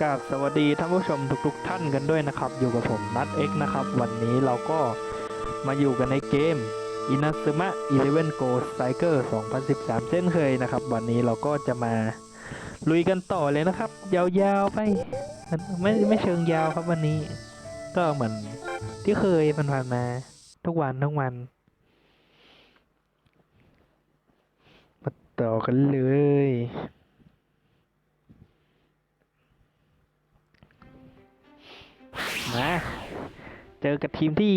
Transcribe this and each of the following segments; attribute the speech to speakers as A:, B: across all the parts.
A: กราบสวัสดีท่านผู้ชมทุกๆ ท่านกันด้วยนะครับ อยู่กับผมนัทเอ็กนะครับ วันนี้เราก็มาอยู่กันในเกม Inazuma Eleven Go Striker 2013 เช่นเคยนะครับ วันนี้เราก็จะมาลุยกันต่อเลยนะครับ ยาวๆไปไม่ไม่เชิงยาวครับวันนี้ ก็เหมือนที่เคยมันผ่านๆมา ทุกวันทุกวัน มา ต่อกันเลย มา เจอกับทีมที่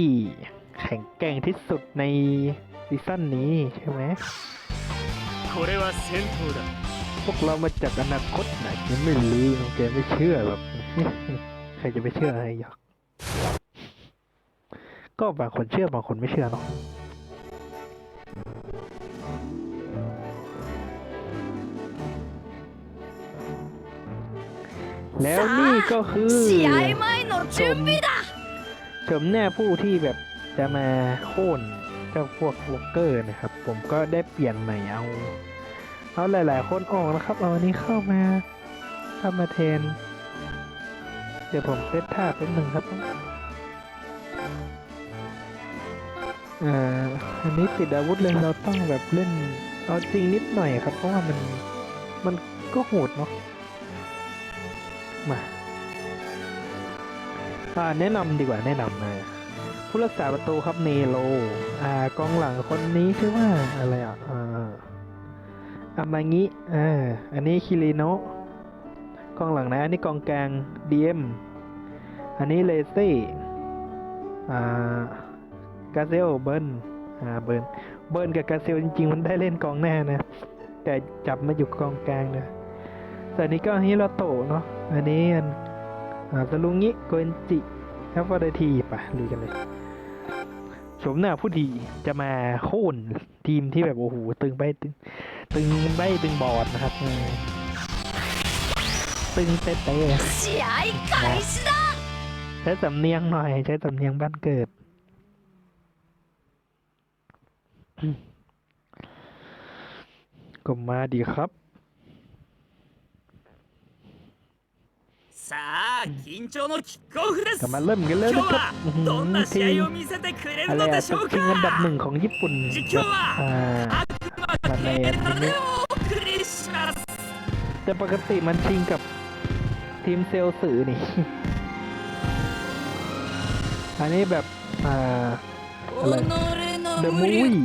A: แข่งแกร่งที่สุดในซีซั่นนี้ใช่ไหมพวกเรามาจากอนาคตไหนยังไม่รู้แกไม่เชื่อแบบใครจะไปเชื่ออะไรหยอกก็บางคนเชื่อบางคนไม่เชื่อเนาะ แล้วนี่ก็คือ
B: ชม
A: ชมหน่ผู้ที่แบบจะมาโค่นเจ้าพวกล็อกเกอร์นะครับ ผมก็ได้เปลี่ยนใหม่เอา เอาหลาย ๆ คนออกนะครับ เอาอันนี้เข้ามาเข้ามาเทน เดี๋ยวผมเซตท่าเป็นหนึ่งครับอันนี้ติดอาวุธเลยเราต้องแบบเล่นเอาจริงนิดหน่อยครับ เพราะว่ามันมันก็โหดเนาะ มาอ่าแนะนำดีกว่าแนะนำมาผู้รักษาประตูครับเนโล อ่ากองหลังคนนี้ชื่อว่าอะไรอะอ่าอามางิอ่าอันนี้คิริโนะกองหลังนะอันนี้กองกลางดีเอ็มอันนี้เลเซ่อ่ากาเซลเบิร์นอ่าเบิร์นเบิร์นกับกาเซลจริงๆ มันได้เล่นกองหน้านะ แต่จับมาอยู่กองกลางนะ ส่วนนี้ก็ฮิโรโตะเนาะ อันนี้อันตะลุงงี้เกนจิแอฟวาดทีปะดูกันเลย สมเน้าผู้ดีจะมาโค่นทีมที่แบบโอ้โหตึงไปตึงตึงไปตึงบอดนะครับ ตึงเตะ
B: เตะ
A: ใช้สำเนียงหน่อย ใช้สำเนียงบ้านเกิดก็มาดีครับ
C: さあ緊張のキックオフです
A: ก็มาเริ่มกันเลย
C: 今日
A: นะครับ
C: は
A: อื้อหือ
C: どんな
A: ที
C: 試
A: ม
C: 合を見せてくれ
A: อะ
C: る
A: ไร
C: ので
A: อะ
C: し
A: ตึ
C: ょ
A: ก
C: う
A: ชิงอันดับหนึ่ง
C: か
A: ของญี่ปุ่น
C: 実況は
A: อ่า
C: 悪魔
A: มาใน
C: 系
A: อัน
C: の
A: นี้
C: でお送りします
A: แต่ปกติมันชิงกับทีมเซลล์สื่อนี่ อันนี้แบบ อ่า อะไร The Movie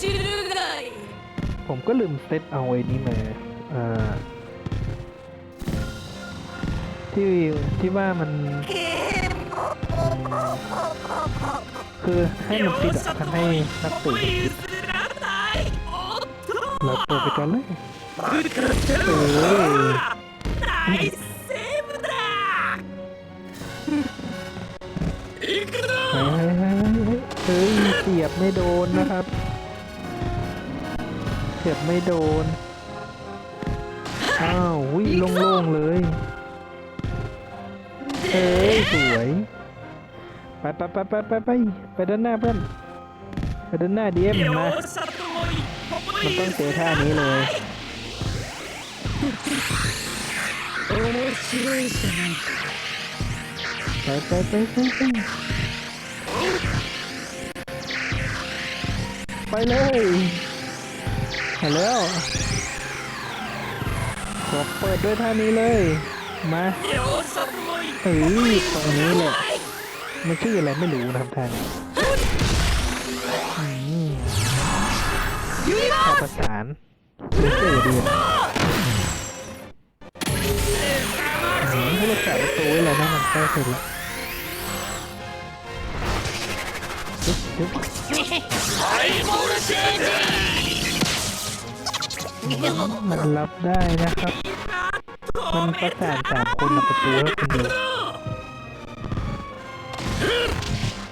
B: 知るがい
A: ผมก็ลืมเซตเอาไอ้นี้มา อ่า ที่ที่ว่ามัน คือให้มันติดอะทำให้นัก
C: ตะติดแล้ว
A: เปิดไปกันเลยโอ้ยเฮ้ยเสียบไม่โดนนะครับ เสียบไม่โดน อ้าววิ่งโล่งๆเลย เฮ้ยสวยไปไปไปไปไปไปไปด้านหน้าเพื่อนไปด้านหน้าดีเอ็ม
C: นะ
A: มันต้องเจอท่านี้เลยไปไปไปไปไปไปเลยไปแล้วขอเปิดด้วยท่านี้เลย มาเฮ้ยตรงนี้เหละมันชื่ออะไรไม่รู้นะครับท่านขอประสานเดือดีดือรู้เราแกะปรตูไว้แล้วนะมันใกล้เสร็จแล้มันรับได้นะครับ มันกระสานสามคนกัประตูให้คุณดู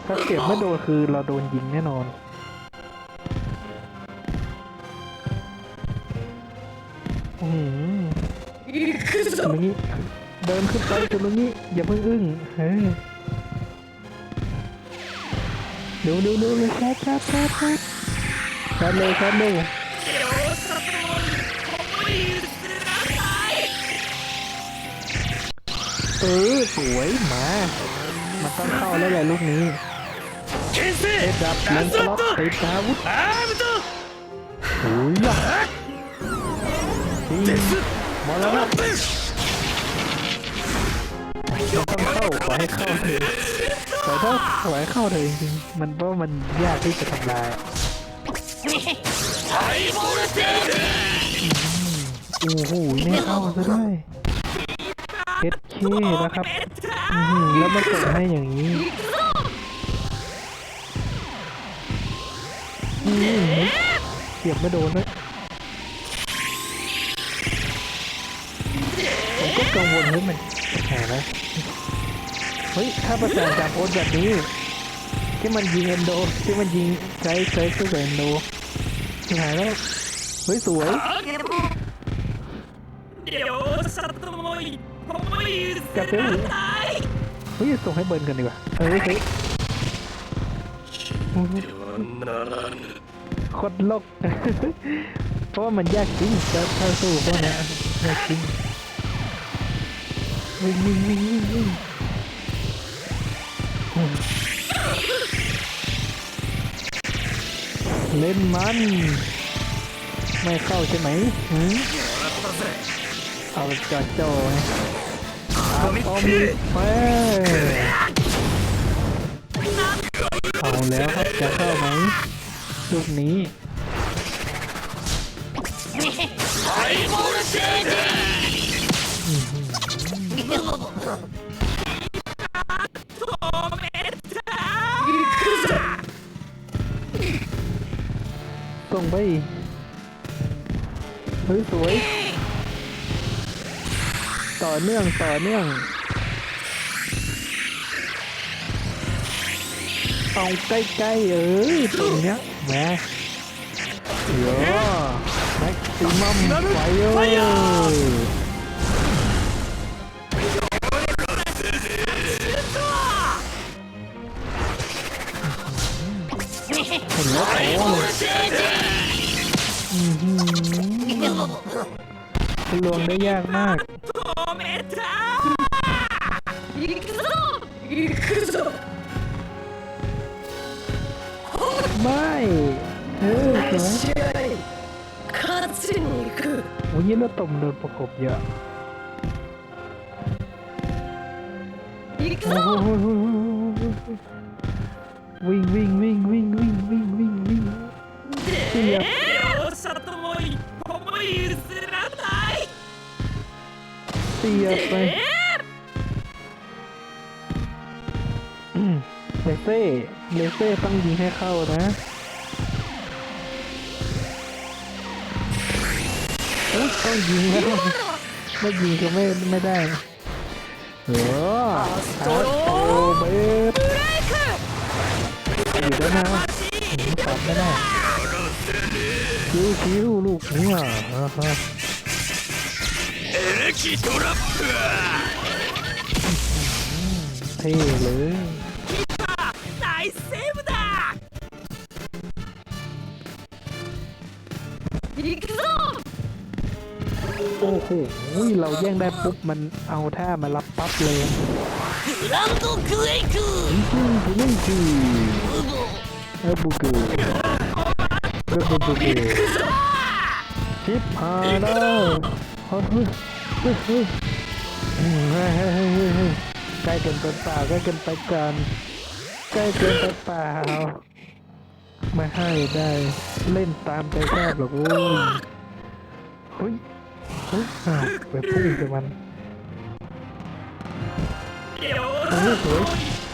A: ถ้าเก็บไม่โดนคือเราโดนยิงแน่นอน อืมตรงนี้ เดินขึ้นไปจนตรงนี้ อย่าเพิ่งอึ้งเฮ้ยเดี๋ยเดี๋ยวเดี๋ยวเลยแชทแชทแชทแชทเลยแชทเลย เออสวยมา มันต้องเข้าแล้วแหละลูกนี้เอ็ดดับล
C: ง
A: สล็อตติดอาวุธโอ้ยล่ะมา
C: แล้ว
A: ต้องเข้าขอให้เข้าเลยขอโทษขอให้เข้าเลยจริงมันเพราะมันยากที่จะทำลายโอ้โหไม่เข้าซะด้วย เพอสเคนะครับแล้วมันกิดให้อย่างนี้เสียบไม่โดนเลยผมก็กังวลเฮ้ยมันแหงนะเฮ้ย ถ้าประสานจากโอ๊ตแบบนี้ ที่มันยิงเอนโด ที่มันยิงใช้ใช้เส่องเอนโดหายแล้ว เฮ้ย สวย
C: เดี๋ยวสัตว์ตัวมย ผมไก
A: เสียหนูตเฮ้ยส่งให้เบิร์นกันดีกว่าเฮ้ยเฮ้ยโคตรโลก เพราะว่ามันยากจริงจะถ้าสู้พวกเนี้ยยากจริงวิ่งวิ่งวิ่งวิ่งวิ่งเล่นมัน ไม่เข้าใช่ไหมหืม เอาจอดโจ้เอามีเฟ้เอาแล้วครับจะเข้าไหมลูกนี้ส่งไปเฮ้ยสวย่อเนื่องต่อเนื่องเอาใกล้ๆเอ้ยตรงเนี้ยแม่เยอะแม็กซิมัมไฟเอ้ยเห็นแล้วโอ้ยลวงได้ยากมาก
C: 行くぞ行くぞ
A: ไม่เออสวย
B: 試合勝ちに行く
A: โอ้ยแล้วตมโดนประกบเยอะ
B: 行く
A: โอ้
B: ぞ
A: โหวิ่งวิ่งวิ่งวิ่งวิ่งวิ่งวิ่งวิ่งเสียบ
C: 両者とも一歩も譲らない
A: เสียบไป เลเซ่เลเซ่ต้องยิงให้เข้านะโอ้ต้องยิงแล้วไม่ยิงก็ไม่ไม่ได้โอ้โหอ้เบสอยู่ได้นะตอบไม่ได้คิวคิวลูกนี้อะฮะเอเล
C: กิโทรัพเท่
B: เล
A: ย อ้โหเราแย่งได้ปุ๊บมันเอาท่ามารับปั๊บเลย
C: グランドクエイク
A: จริงจริงจริงจริงเออบูกูเออบูกูชิปหายแล้วเฮ้ยเฮ้ยเฮ้ยอืมเฮ้ยเฮ้ยเฮ้ยเฮ้ยเฮ้ยใกล้เกินไปเปล่าใกล้เกินไปกันใกล้เกินไปเปล่าไม่ให้ได้เล่นตามใจชอบหรอกโอ้ยเฮ้ยเฮ้ย ไปพุ่งไปมัน
C: เดี๋ยวเรา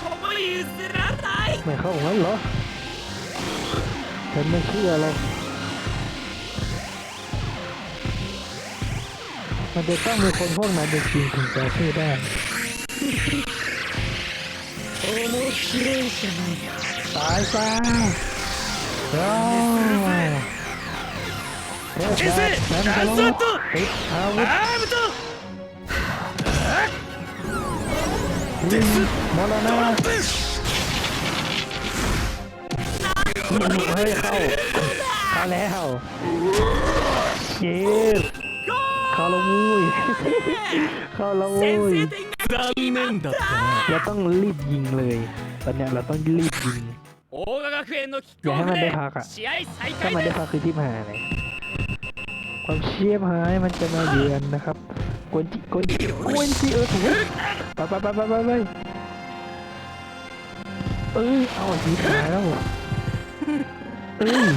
C: ผมไม่ยืนนะตาย
A: ไม่เข้ามันเหรอฉันไม่เชื่อเลยมันจะต้องมีคนพวกนั้นเป็นทีถึงจะช่วได้
C: โอ
A: โหชิใช่
C: ไหม
A: ตายซะ
C: โอ้
A: เฮ้ยเข้าเข้าแล้วเข้าแล้วมุ้ยเข้าแล้ว
C: มุ้
A: ยเราต้องรีบยิงเลย ตอนเนี้ยเราต้องรีบยิง
C: อย่า
A: ให้
C: มั
A: นได้พั
C: กอะ
A: ถ้ามันได้พักคือที่มาเลย ความเชี่ยหายมันจะมาเยือนนะครับกวนจิกวนจิกวนจิเออถูกไปไปไปไปไปไปเอ้ยเอาสีตายแล้วเอ้ย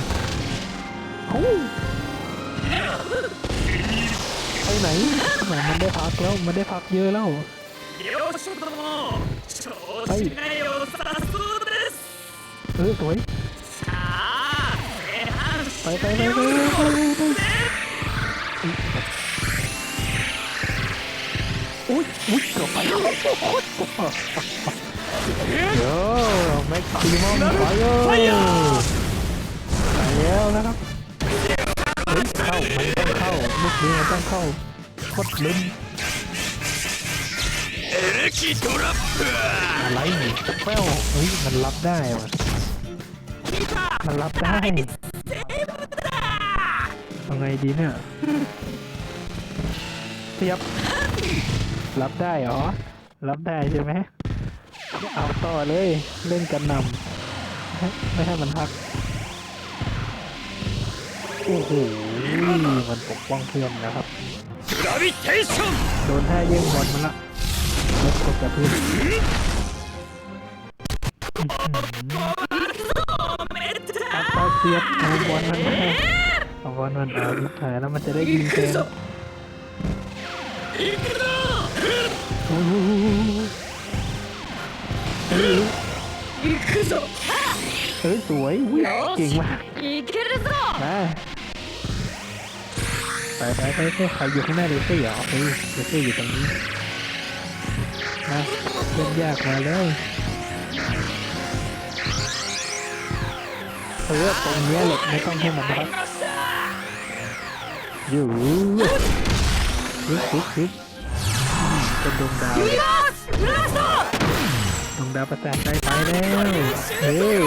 A: โอ้ไปไหนแหมมันได้พักแล้วมันได้พักเยอะแล้ว
C: ไป
A: เออสวยไปไปไปไปไป อุ๊ยอุ๊ยเกือบไปแล้วเดี๋ยวแม็กซิมัมไฟเออร์ไปแล้วนะครับเฮ้ยเข้ามันต้องเข้าลูกนี้มันต้องเข้าโคตรลุ้น
C: เอลิกิโทรัป
A: อะไรนี่แป๊วเฮ้ยมันรับได้ว่ะมันรับได้ังไงดีเนี่ยเสียบ รับได้เหรอ รับได้ใช่ไหมเอาต่อเลย เล่นกันนำไม่ให้มันพัก โอ้โห มันปกป้องเพื่อนนะครับ โดนท่าเยี่ยงบอลมันละลดกดกระพือนตัดเปียกโดนบอลมั anda? เอาวันวันเอาทิพายแล้วมันจะได้ยินเพลงโอ้โหเฮ้ยสวยอุ้ยเก่งมากมาไปไปไปไปใครอยู่ข้างหน้าเดซี่เหรอเฮ้ยเดซี่อยู่ตรงนี้มาเล่นยากมาเลยวเออตรงนี้เหล็กไม่ต้องให้มันนะครับ อยู่ฮึบฮึบฮึบอืมเป็นดวงดาว
B: よしフラスト
A: ดวงดาวประสาทได้ไปแล้วเฮ้ย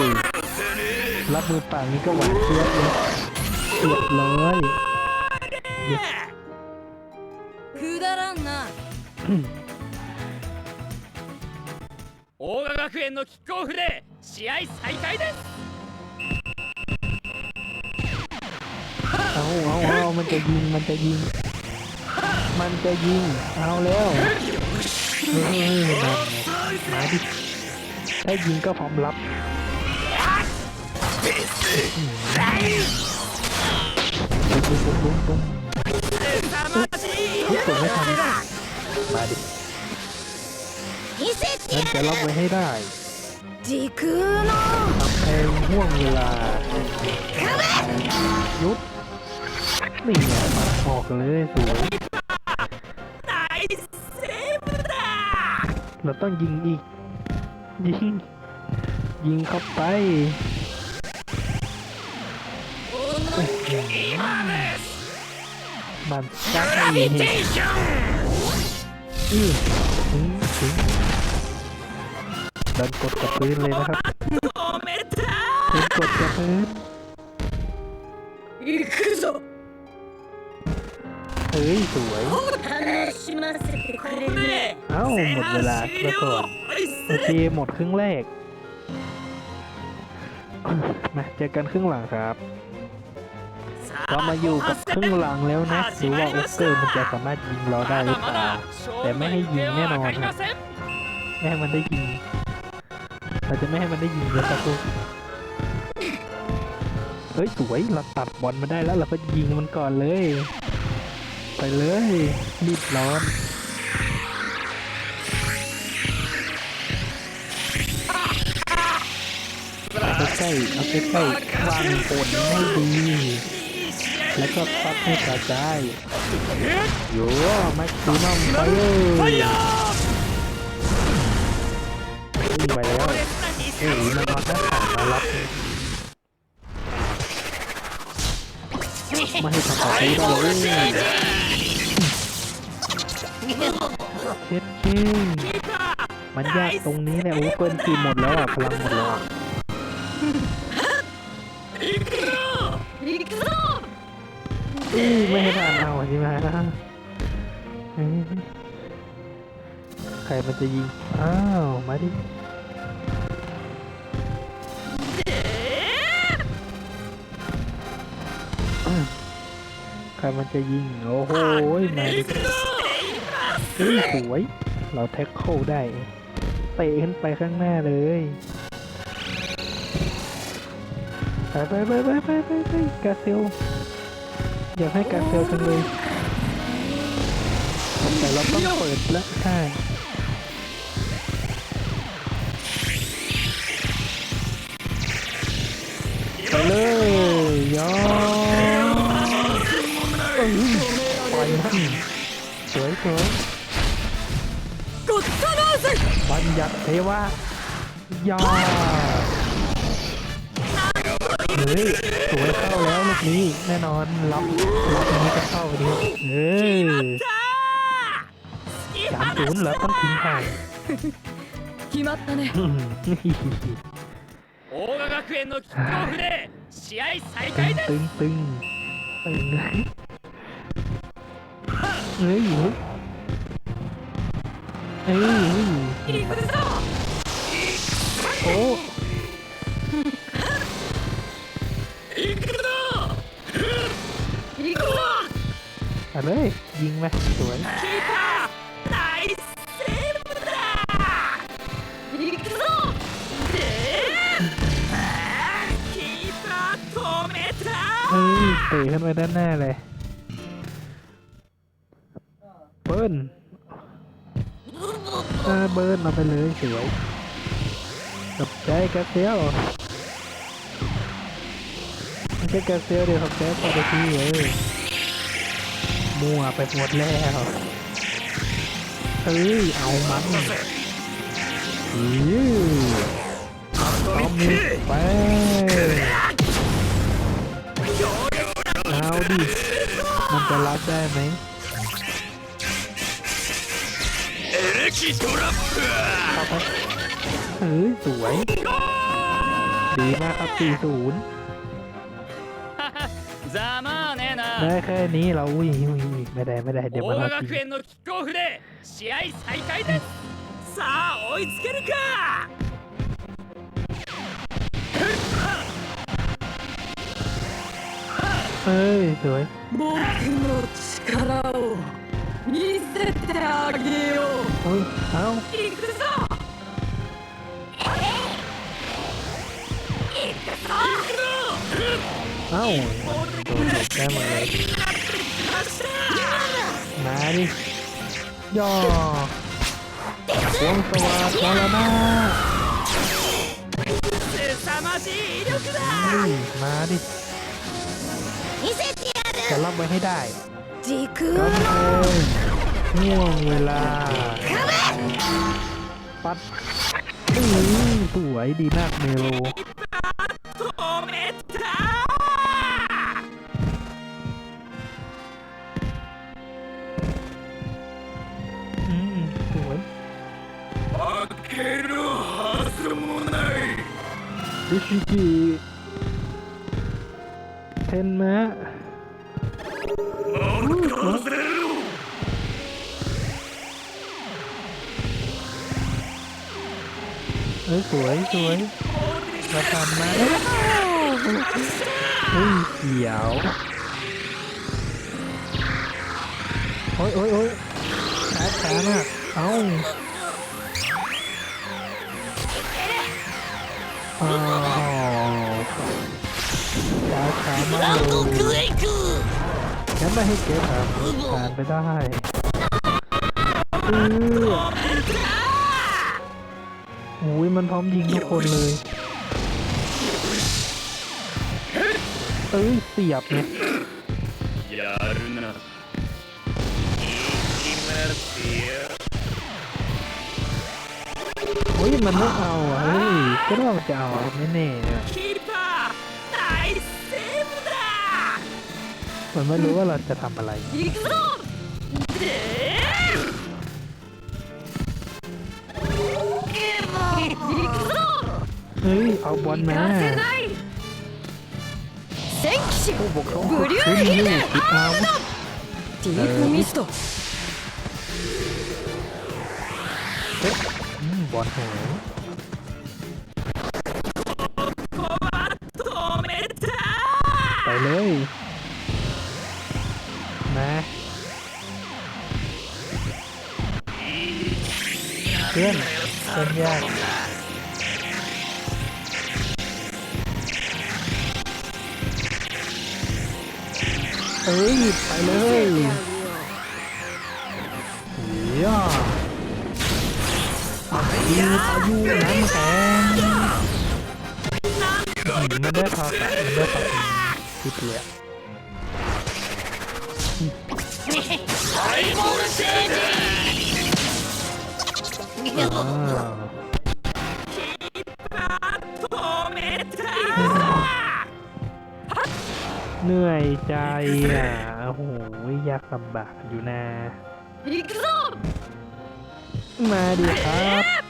A: รับมือเปล่านี้ก็หวานเสียบเลยเสียบเลย
B: くだらんな
C: 大賀学園のキックオフで試合再開です
A: เอาเอาเอา มันจะยิงมันจะยิง มันจะยิง เอาแล้วเฮ้มาดิถ้ายิงก็พร้อมรับ
C: ปุ้งปุ้
A: งปุ้งปุ้งไม่ทำมาดิ
B: ฉั
A: นจะรับไว้ให้ได้
B: จ
A: ทำเพลงห่วงเวลาหยุด นี่ไงบอกเลยสวยเราต้องยิงอีก ยิง ยิงเข้าไปมันจ้าเอ
C: ง
A: อือถึงถึงดันกดกับพื้นเลยนะครับกดกับพื้น เฮ้ย สวย เอ้า หมดเวลาแล้วก่อนโอเคหมดครึ่งแรก มาเจอกันครึ่งหลังครับเรามาอยู่กับครึ่งหลังแล้วนะดูว่าโอเกอร์มันจะสามารถยิงเราได้หรือเปล่าแต่ไม่ให้ยิงแน่นอนนะไม่ให้มันได้ยิงเราจะไม่ให้มันได้ยิงเลยครับทุกเฮ้ย สวย เราตัดบอลมาได้แล้วเราก็ยิงมันก่อนเลย ไปเลยรีบร้อนเอาใกล้เอาใกล้วางปนให้ดีแล้วก็ปัดให้กระจายโย่แม็กซิมัมไปเลยไปแล้วเอ้ยมันมาหน้าต่างมารับไม่ให้ทำต่อไปได้เลย มันยากตรงนี้แหลยโอ้เกินทีหมดแล้วอะพลังหมดแล้วไม่ให้ผ่านเอาใช่ไหมใครมันจะยิง อ้าว มาดิใครมันจะยิง โอ้โหมาดิสวย เราแท็กโคได้เตะขึ้นไปข้างหน้าเลยไปไปไปไปไปไปกาเซลอยากให้กาเซลจังเลยแต่เราต้องเปิดแล้วใช่ไปเลยย้อนไปสวยสวย บัญญัติเทวะยอเฮ้ยสวยเข้าแล้วลูกนี้ แน่นอนล็อกล็อกนี้ก็เข้าไปดีเฮ้ย
C: だ
A: สามศูนย์แล้วต้องทิ้งห่าง
B: 決まったね
A: อืม
C: 大賀学園のキックオフで試合再
A: ตึ
C: 開
A: ง
C: です
A: ตึงตึงตึงเฮ้ย เฮ้ยโอ้เอาเลย ยิงไหมสวยเฮ้ยตีขึ้นไปด้านหน้าเลย เปิ้ล อ่าเบิ้ลเอาไปเลยเสวยกับใจกาเซียวไม่ใช่กาเซียวเดี๋ยวขับใจพอไปทีเออมัวไปหมดแล้วเฮ้ยเอามันอือเอามีไปเอาดิ มันจะรับได้ไหม
C: キトラップ
A: เข้าไปเฮ้ย สวย ดีมากครับ 40
C: ざまあねえな
A: ได้แค่นี้เราอุ้ยอุ้ยอุ้ยไม่ได้ไม่ได้ เดี๋ยวมัน
C: 大
A: เรา
C: 賀
A: ที
C: 学園のキックオフで試合再開ですさあ追いつけるか
A: เฮ้ย สวย
B: 僕の力を 見せてあげよう
A: เฮ้ย เอา
C: 行くぞ
A: เอาโดนหลบได้หมดเลย มาดิ ย่อวงสวัสดิ์มรณะ
C: 凄まじい威力だ
A: เฮ้ยมาดิจะรับไว้ให้ได้
B: 時
A: กำแพงง่วงเวลา ปัดอื้อสวยดีมากเมโล
C: 止めた
A: อืมสวย
C: 負けるはずもない
A: ดิชิจิเทนมะ
C: 戻せる
A: เอ้ยสวยสวยเราทำมาแล้วเฮ้ยเขียวโอ้ยโอ้ยโอ้ยช้าช้ามากเอ้าอ้าวช้าช้ามากเลย ฉันไม่ให้เกมผ่านผ่านไปได้อืออุ้ยมันพร้อมยิงทุกคนเลยเอ้ยเสียบ
C: เนี่ย
A: โอ้ยมันไม่เอาเฮ้ยก็ว่างจะเอาไม่แน่เนี่ย มันไม่รู้ว่าเราจะทำอะไร
C: 行くぞで行くぞ
A: เฮ้ย เอาบอลมา
B: せない戦騎士
A: ผู้ปกครองขึ้นนี่คิดเอา
B: ディープミスト
A: เ ฮ้ยอืมบอลหาย ตรยากเอ้ยไปเลยเฮียปไปยูน้ำแข็งมันได้พาไปมันได้พาไปที่เปลือไอ้โม
C: เสด
A: เหนื่อยใจอะ โอ้โหยากลำบากอยู่นะ
C: อีกรอบ
A: มาดีครับ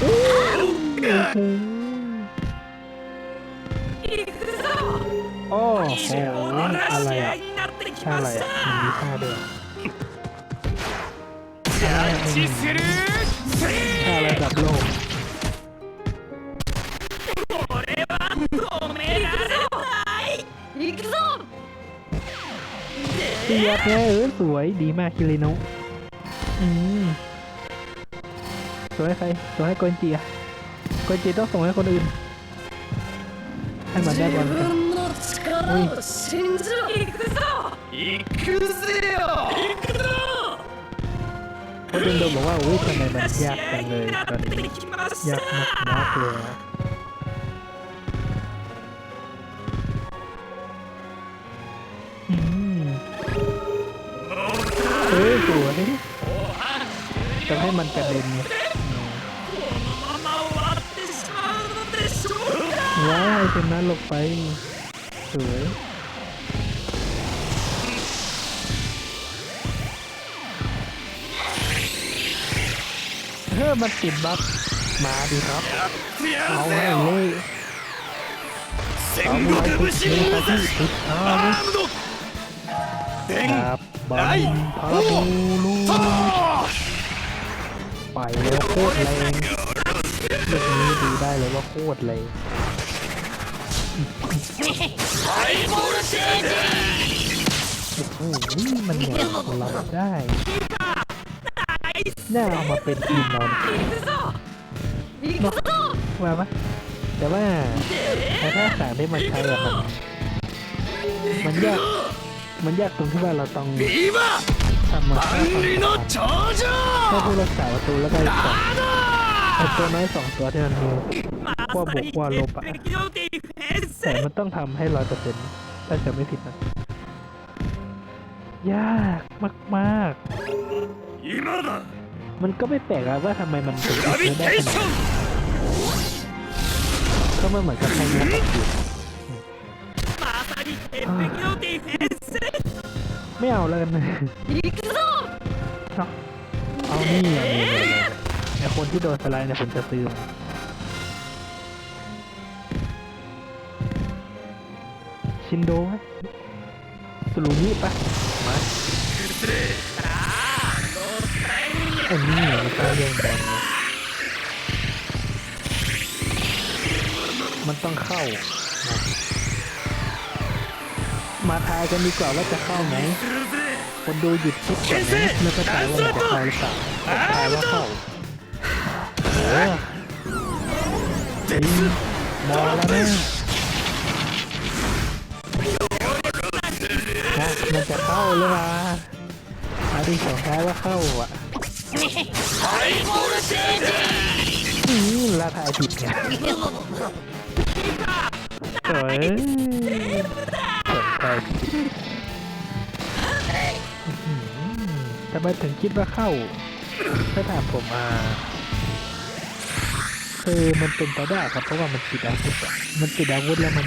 A: โอ้โห โอ้โหอะไรอะท่าอะไรอะมันมีท่าด้วย
C: ท่าอะ
A: ไรระบโลกเตียบเลยเออสวยดีมากคิริโนะอืมสวยใครสวยให้โกนจีอะโกนจีต้องส่งให้คนอื่นให้มันได้บอลกัน
B: 力を信じろ
C: 行くぞ行くぜよ行くぞ
A: คนอื่นโดนบอกว่าอุ้ยทำไมมันยากจังเลย
C: な
A: ตอน
C: って
A: นี้
C: きまし
A: ยากมากมากๆเลยอะอืมเฮ้ยสวยจะให้มันกระเด็นไงอืม
C: このまま終わってしまうのでしょうか
A: ว้ายเป็นนั้นลงไป สวยเฮ้ยมันติดบัฟมาดีครับเอาให้เลยเอาให้ติดเลยครับพี่ติดเอาเลยครับบอลพาบูลูไปแล้วโคตรแรงลูกนี้ดูได้เลยว่าโคตรแรง โอ้โหมันแหวกเราได้ น่าเอามาเป็นทีมเรา
C: เน
A: มาปะแต่ว่าแต่ถ้าส่มได้มาใช้แบบมันมันยาก มันยากตรงที่ว่าเราต้องทำมัาถ้าผู้รักษาประตูแล้วก็ อ้ตัวน้อยสองตัวที่มันมีขั้บวกว่าวลบอะแต่มันต้องทำให้ร้อยเปอร์เซ็นต์ถ้าจะไม่ผิดนะ ยากมากๆ มันก็ไม่แปลกอะว่าทำไมมันถึงติดไม่ได้ขนาดก็มันเหมือนกับใครมาตัอยู่ไม่เอาเลยนะเอานี่เอานี่ ไอคนที่โดนสไลด์เนี่ยผมจะซื้อมันชินโดไหมสลูนี่ปะมาอันนี้เนี่ยมันต้องเรื่องบอลนมันต้องเข้า มาทายกันดีกว่าว่าจะเข้าไหมคนดูหยุดคิดก่อนนะแล้วก็ทายว่าจะเข้าหรือเปล่าผมทายว่าเข้า ออจริงมองแล้วนะนะมันจะเข้าหรือเปล่าอาดิสองแท้ว่าเข้าอะอืมลาทายผิดไงเฮ้ยสนใจผิดอืมทำไมถึงคิดว่าเข้า ถ้าถามผมมา เออมันเป็นไปได้ครับเพราะว่ามันติดอาวุธมันติดอาวุธแล้วมัน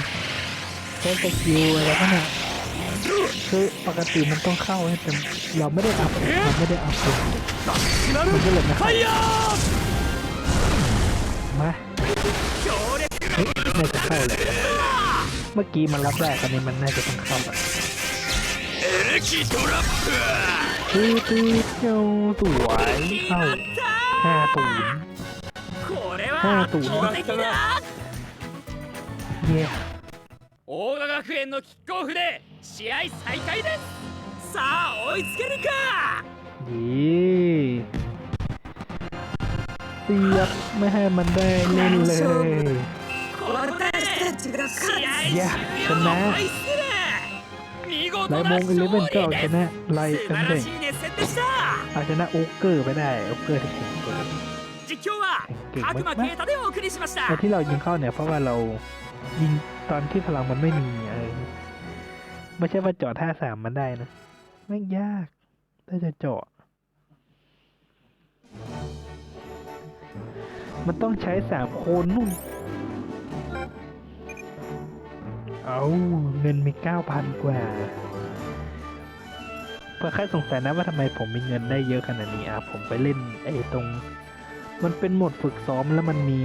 A: ใช้สคิวอะไรพวกนั้นคือปกติมันต้องเข้าให้เต็มเราไม่ได้อัพเราไม่ได้อัพเมันก็เลยนะครับมาน่าจะเข้าเลยเมื่อกี้มันรับได้อันนี้มันน่าจะต้องเข้าอ่
C: น
A: ตีตีเจ้าสวยเข้าห้าตูน
C: れは
A: ハート
C: 圧倒的だ
A: เย้
C: 大賀学園のキックオフで試合再開ですさあ追いつけるか
A: เย้เสียบไม่ให้มันได้เล่นเลย
C: これで
B: 私たちが
C: 試合
A: いや
C: 終了を
A: そんな
C: ホイッスル見事
A: ไล
C: な
A: มงอิเลเว่นก็
C: 勝
A: เอา
C: 利
A: ช
C: です
A: นะไล
C: 素
A: เอ็ม
C: 晴
A: เด
C: ら
A: ง
C: しい熱戦でした
A: เอาชนะโอเกอร์ไปได้โอเกอร์ที่แข็งเกิน
C: 実況は
A: เก่ง
C: 角間
A: มาก
C: 啓太でお送りしました
A: แต่ที่เรายิงเข้าเนี่ยเพราะว่าเรายิงตอนที่พลังมันไม่มีเออไม่ใช่ว่าเจาะท่าสามมันได้นะไม่ยากถ้าจะเจาะ มันต้องใช้สามโคนนู่น เอาเงินมีเก้าพันกว่า เพื่อใครสงสัยนะว่าทำไมผมมีเงินได้เยอะขนาดนี้อ่ะผมไปเล่นไอ้ตรง มันเป็นโหมดฝึกซ้อมแล้วมันมี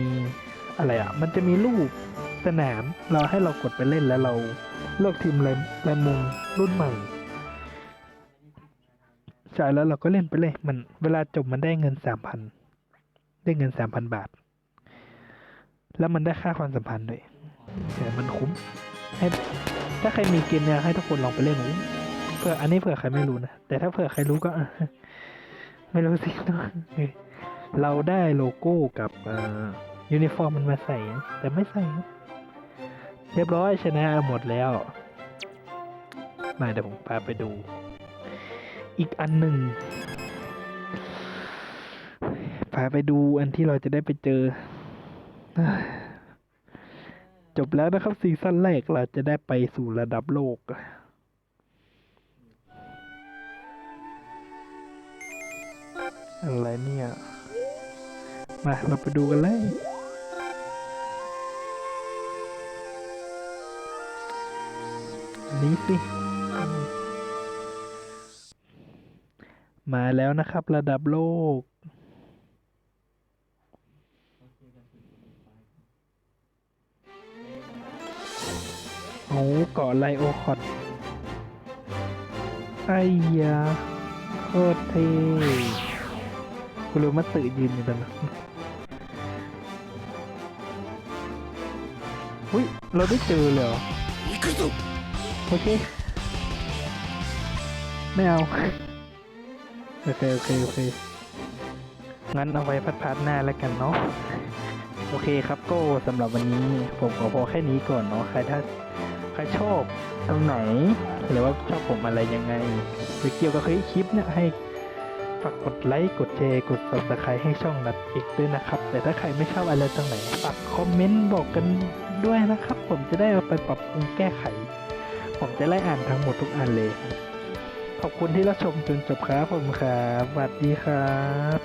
A: อะไรอะ มันจะมีรูปสนามเราให้เรากดไปเล่นแล้วเราเลือกทีมแรมแรมมงรุ่นใหม่ใช่แล้วเราก็เล่นไปเลย มันเวลาจบมันได้เงินสามพันได้เงินสามพันบาท แล้วมันได้ค่าความสัมพันธ์ด้วยแต่มันคุ้มให้ถ้าใครมีเกมเนี่ยให้ทุกคนลองไปเล่นดูเผื่ออันนี้เผื่อใครไม่รู้นะแต่ถ้าเผื่อใครรู้ก็ไม่รู้สิเนอะ เราได้โลโก้กับยูนิฟอร์มมันมาใส่ แต่ไม่ใส่ครับ เรียบร้อยชนะหมดแล้ว มาเดี๋ยวผมพาไปดู อีกอันหนึ่งพาไปดูอันที่เราจะได้ไปเจอ จบแล้วนะครับซีซั่นแรกเราจะได้ไปสู่ระดับโลกอะไรเนี่ย มาเราไปดูกันเลยอันนี้สิ มาแล้วนะครับระดับโลก โอ้เกาะไลโอคอดไอ้ยาโคตรเท่คุณรู้มาตื่นยืนอยู่ตรงนั้น อุ้ยเราได้เจอเลยเหรอโอเค ไม่เอา โอเค โอเค โอเค งั้นเอาไว้พัดพัดหน้าแล้วกันเนาะ โอเคครับก็สำหรับวันนี้ผมขอพอแค่นี้ก่อนเนาะ ใครถ้าใครชอบตรงไหน หรือว่าชอบผมอะไรยังไงไปเกี่ยวกับคลิปเนี่ยให้ ฝากกดไลค์กดแชร์กด subscribe ให้ช่องนัดอีกด้วยนะครับ แต่ถ้าใครไม่ชอบอะไรตรงไหนฝากคอมเมนต์บอกกันด้วยนะครับ ผมจะได้เอาไปปรับปรุงแก้ไข ผมจะไล่อ่านทั้งหมดทุกอันเลย ขอบคุณที่รับชมจนจบครับผมครับสวัสดีครับ